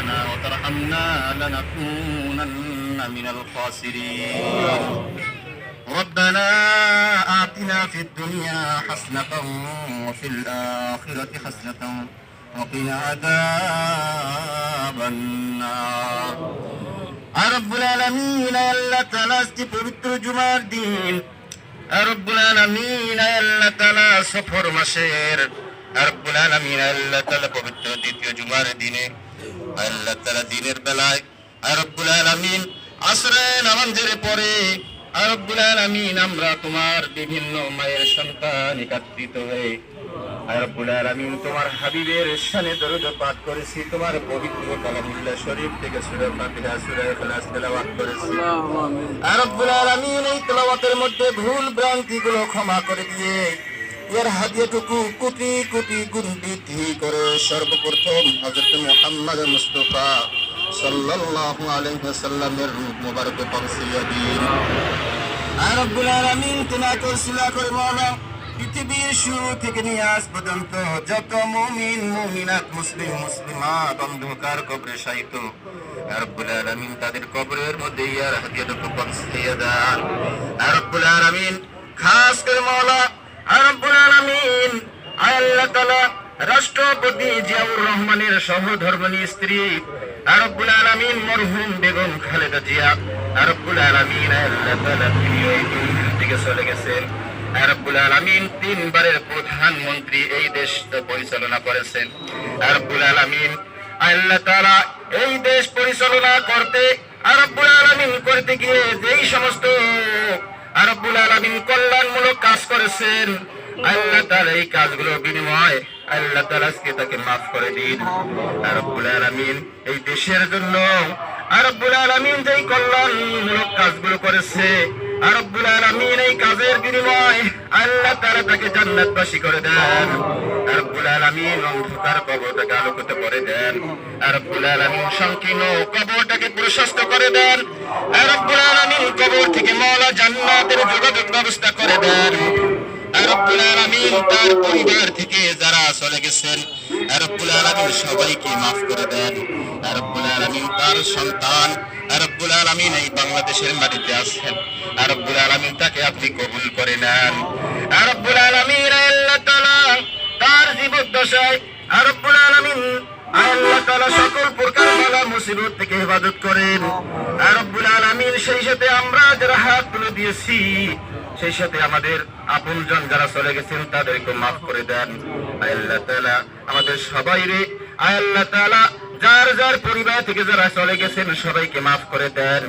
لنا وترحمنا لنكونن من الخاسرين ربنا آتنا في الدنيا حسنة وفي الآخرة حسنة وقنا عذاب النار আর রব্বুল আলামিন আয় আল্লাহ তাআলা আজকে পবিত্র জুমার দিন আর রব্বুল আলামিন আয় আল্লাহ তাআলা সফর মাসের আর রব্বুল আলামিন আয় আল্লাহ তাআলা পবিত্র দ্বিতীয় জুমার দিনে আয় আল্লাহ তাআলা দিনের বেলায় আর রব্বুল আলামিন আসরে নামাজের পরে আর রব্বুল আলামিন আমরা তোমার বিভিন্ন মায়ের সন্তান একত্রিত হয়ে আর রব্বুল আলামিন তোমার হাবিবের শানে দরুদ পাঠ করেছি তোমার পবিত্র কালামুল্লাহ শরীফ থেকে সূরা ফাতিহা সূরা ইখলাস তেলাওয়াত করেছি। আর রব্বুল আলামিন এই তেলাওয়াতের মধ্যে ভুল ভ্রান্তি গুলো ক্ষমা করে দিয়ে এর হাদিয়াটুকু কোটি কোটি গুণ বৃদ্ধি করে সর্বপ্রথম হযরত মুহাম্মদ মুস্তাফা সাল্লাল্লাহু আলাইহি ওয়াসাল্লামের রূপ মোবারক পৌঁছিয়ে দিন। আর রব্বুল আলামিন তোমাকে উসিলা করে মাওলা পৃথিবীর শুরু থেকে নিয়ে আজ পর্যন্ত যত মুমিন, মুমিনাত, মুসলিম, মুসলিমাত অন্ধকার কবরে আর রব্বুল আলামিন তাদের কবরের মধ্যে ইয়ার হাদিয়াটুকু পৌঁছিয়ে দেন। আর রব্বুল আলামিন খাস করে মাওলা আর রব্বুল আলামিন আয় রাষ্ট্রপতি জিয়াউর রহমানের সহধর্মণী স্ত্রী আরব্বুল আলামিন মরহুম বেগম খালেদা জিয়া। আরব্বুল আলামিন থেকে চলে গেছেন। আরব্বুল আলামিন তিনবারের প্রধানমন্ত্রী এই দেশ পরিচালনা করেছেন। আরব্বুল আলামিন আল্লাহ তাআলা এই দেশ পরিচালনা করতে আরব্বুল আলামিন করতে গিয়ে যেই সমস্ত আরব্বুল আলামিন কল্যাণমূলক কাজ করেছেন। আল্লাহ এই কাজগুলো বিনিময় আল্লাহ আজকে তাকে মাফ করে দিন। রব্বুল আলামিন এই দেশের জন্য রব্বুল আলামিন যেই কল্যাণমূলক কাজগুলো করেছে রব্বুল আলামিন এই কাজের বিনিময় আল্লাহ তাআলা তাকে জান্নাতবাসী করে দেন। আর রব্বুল আলামিন অন্ধকার কবরটাকে আলোকিত করে দেন। আর রব্বুল আলামিন সংকীর্ণ কবরটাকে প্রশস্ত করে দেন। আর রব্বুল আলামিন কবর থেকে মওলা জান্নাতের যোগাযোগ ব্যবস্থা করে দেন। রব্বুল আলামিন তার পরিবার থেকে যারা চলে গেছেন, রব্বুল আলামিন সবাইকে মাফ করে দেন। রব্বুল তার সন্তান আর রব্বুল আলামিন এই বাংলাদেশের মাটিতে আছেন। আর রব্বুল আলামিন তাকে আপনি কবুল করে নেন। আর রব্বুল আলামিন তার জীবদ্দশায়, আর রব্বুল আলামিন আমাদের সবাই রে আল্লাহ তাআলা যার যার পরিবার থেকে যারা চলে গেছেন সবাইকে মাফ করে দেন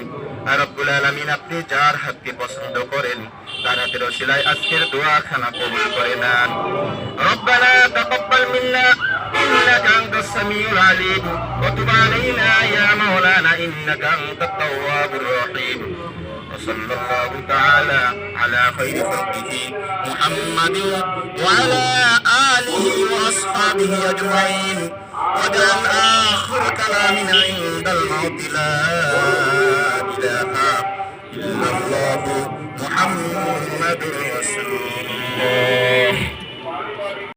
আর রব্বুল আলামিন আপনি যার হাতকে পছন্দ করেন তার হাতের ওসিলায় আজকের দোয়া খানা কবুল করে নেন রব্বানা তাকাব্বাল মিন্না إنك أنت السميع العليم وتب علينا يا مولانا إنك أنت التواب الرحيم وصلى الله تعالى على خير خلقه محمد وعلى آله وأصحابه أجمعين واجعل آخر كلامنا عند الموت لا إله إلا الله محمد رسول الله.